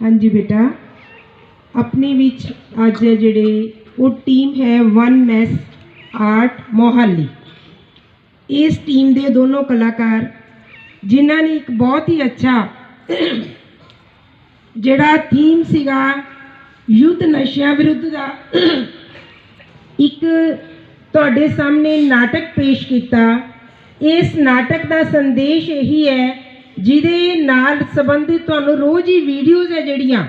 ਹਾਂਜੀ ਬੇਟਾ। ਆਪਣੇ ਵਿੱਚ ਅੱਜ ਜਿਹੜੇ ਉਹ ਟੀਮ ਹੈ ਵਨ ਮੈਸ ਆਰਟ ਮੋਹਾਲੀ ਇਸ ਟੀਮ ਦੇ ਦੋਨੋਂ ਕਲਾਕਾਰ ਜਿਨ੍ਹਾਂ ਨੇ ਇੱਕ ਬਹੁਤ ਹੀ ਅੱਛਾ ਜਿਹੜਾ ਥੀਮ ਸੀਗਾ ਯੁੱਧ ਨਸ਼ਿਆਂ ਵਿਰੁੱਧ ਦਾ ਇੱਕ ਤੁਹਾਡੇ ਸਾਹਮਣੇ ਨਾਟਕ ਪੇਸ਼ ਕੀਤਾ। ਇਸ ਨਾਟਕ ਦਾ ਸੰਦੇਸ਼ ਇਹੀ ਹੈ ਜਿਹਦੇ ਨਾਲ ਸੰਬੰਧਿਤ ਤੁਹਾਨੂੰ ਰੋਜ਼ ਹੀ ਵੀਡੀਓਜ਼ ਹੈ ਜਿਹੜੀਆਂ।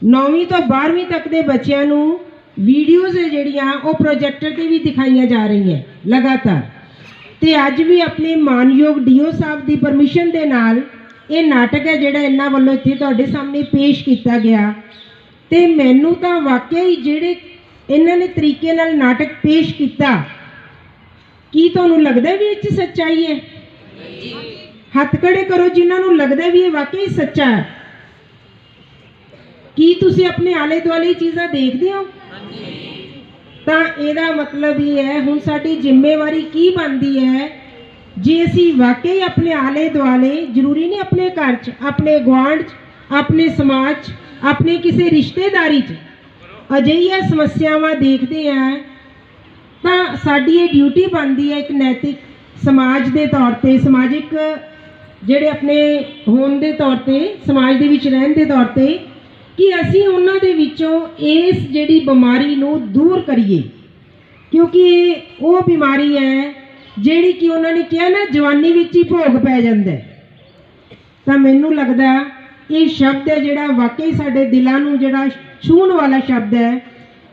9ਵੀਂ ਤੋਂ 12ਵੀਂ ਤੱਕ ਦੇ ਬੱਚਿਆਂ ਨੂੰ ਵੀਡੀਓਜ਼ ਹੈ ਜਿਹੜੀਆਂ ਉਹ ਪ੍ਰੋਜੈਕਟਰ ਤੇ ਵੀ ਦਿਖਾਈਆਂ ਜਾ ਰਹੀਆਂ ਲਗਾਤਾਰ। ਤੇ ਅੱਜ ਵੀ ਆਪਣੇ ਮਾਨਯੋਗ ਡੀਓ ਸਾਹਿਬ ਦੀ ਪਰਮਿਸ਼ਨ ਦੇ ਨਾਲ ਇਹ ਨਾਟਕ ਹੈ ਜਿਹੜਾ ਇਹਨਾਂ ਵੱਲੋਂ ਇੱਥੇ ਤੁਹਾਡੇ ਸਾਹਮਣੇ ਪੇਸ਼ ਕੀਤਾ ਗਿਆ। ਤੇ ਮੈਨੂੰ ਤਾਂ ਵਾਕਿਆ ਹੀ ਜਿਹੜੇ ਇਹਨਾਂ ਨੇ ਤਰੀਕੇ ਨਾਲ ਨਾਟਕ ਪੇਸ਼ ਕੀਤਾ, ਕੀ ਤੁਹਾਨੂੰ ਲੱਗਦਾ ਵੀ ਇਹ 'ਚ ਸੱਚਾਈ ਹੈ? ਹੱਥ ਖੜੇ ਕਰੋ, ਜਿਨ੍ਹਾਂ ਨੂੰ ਲੱਗਦਾ ਵੀ ਇਹ ਵਾਕਈ ਸੱਚਾ ਹੈ। ਕੀ ਤੁਸੀਂ ਆਪਣੇ ਆਲੇ ਦੁਆਲੇ ਚੀਜ਼ਾਂ ਦੇਖਦੇ ਹੋ? ਤਾਂ ਇਹਦਾ ਮਤਲਬ ਇਹ ਹੈ, ਹੁਣ ਸਾਡੀ ਜ਼ਿੰਮੇਵਾਰੀ ਕੀ ਬਣਦੀ ਹੈ? ਜੇ ਅਸੀਂ ਵਾਕਈ ਆਪਣੇ ਆਲੇ ਦੁਆਲੇ ਜ਼ਰੂਰੀ ਨਹੀਂ ਆਪਣੇ ਘਰ 'ਚ, ਆਪਣੇ ਗੁਆਂਢ 'ਚ, ਆਪਣੇ ਸਮਾਜ 'ਚ, ਆਪਣੇ ਕਿਸੇ ਰਿਸ਼ਤੇਦਾਰੀ 'ਚ ਅਜਿਹੀਆਂ ਸਮੱਸਿਆਵਾਂ ਦੇਖਦੇ ਆ ਤਾਂ ਸਾਡੀ ਇਹ ਡਿਊਟੀ ਬਣਦੀ ਹੈ ਇੱਕ ਨੈਤਿਕ ਸਮਾਜ ਦੇ ਤੌਰ ਤੇ, ਸਮਾਜਿਕ ਜਿਹੜੇ ਆਪਣੇ ਹੋਣ ਦੇ ਤੌਰ ਤੇ, ਸਮਾਜ ਦੇ ਵਿੱਚ ਰਹਿਣ ਦੇ ਤੌਰ ਤੇ, ਕਿ ਅਸੀਂ ਉਹਨਾਂ ਦੇ ਵਿੱਚੋਂ ਇਸ ਜਿਹੜੀ ਬਿਮਾਰੀ ਨੂੰ ਦੂਰ ਕਰੀਏ। ਕਿਉਂਕਿ ਇਹ ਉਹ ਬਿਮਾਰੀ ਹੈ ਜਿਹੜੀ ਕਿ ਉਹਨਾਂ ਨੇ ਕਿਹਾ ਨਾ, ਜਵਾਨੀ ਵਿੱਚ ਹੀ ਭੋਗ ਪੈ ਜਾਂਦਾ ਤਾਂ ਮੈਨੂੰ ਲੱਗਦਾ ਇਹ ਸ਼ਬਦ ਹੈ ਜਿਹੜਾ ਵਾਕਈ ਸਾਡੇ ਦਿਲਾਂ ਨੂੰ ਜਿਹੜਾ ਛੂਹਣ ਵਾਲਾ ਸ਼ਬਦ ਹੈ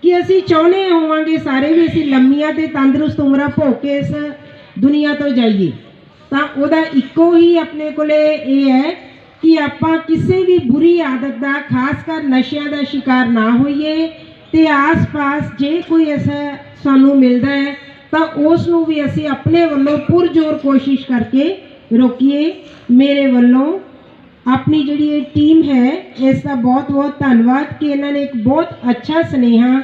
ਕਿ ਅਸੀਂ ਚਾਹੁੰਦੇ ਹੋਵਾਂਗੇ ਸਾਰੇ ਵੀ ਅਸੀਂ ਲੰਮੀਆਂ ਤੇ ਤੰਦਰੁਸਤ ਉਮਰਾਂ ਭੋਗ ਕੇ ਇਸ ਦੁਨੀਆ ਤੋਂ ਜਾਈਏ। ਤਾਂ ਉਹਦਾ ਇੱਕੋ ਹੀ ਆਪਣੇ ਕੋਲੇ ਇਹ ਹੈ ਕਿ ਆਪਾਂ ਕਿਸੇ ਵੀ ਬੁਰੀ ਆਦਤ ਦਾ, ਖਾਸ ਕਰ ਨਸ਼ਿਆਂ ਦਾ ਸ਼ਿਕਾਰ ਨਾ ਹੋਈਏ ਤੇ ਆਸ-ਪਾਸ ਜੇ ਕੋਈ ਐਸਾ ਸਾਨੂੰ ਮਿਲਦਾ ਹੈ, ਤਾਂ ਉਸ ਨੂੰ ਵੀ ਅਸੀਂ ਆਪਣੇ ਵੱਲੋਂ ਪੁਰਜੋਰ ਕੋਸ਼ਿਸ਼ ਕਰਕੇ ਰੋਕੀਏ। ਮੇਰੇ ਵੱਲੋਂ ਆਪਣੀ ਜਿਹੜੀ ਇਹ ਟੀਮ ਹੈ, ਇਸ ਦਾ ਬਹੁਤ-ਬਹੁਤ ਧੰਨਵਾਦ ਕਿ ਇਹਨਾਂ ਨੇ ਇੱਕ ਬਹੁਤ ਅੱਛਾ ਸੁਨੇਹਾ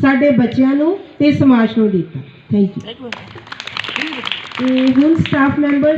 ਸਾਡੇ ਬੱਚਿਆਂ ਨੂੰ ਤੇ ਸਮਾਜ ਨੂੰ ਦਿੱਤਾ। ਥੈਂਕ ਯੂ ਤੇ ਹੁਣ ਸਟਾਫ ਮੈਂਬਰ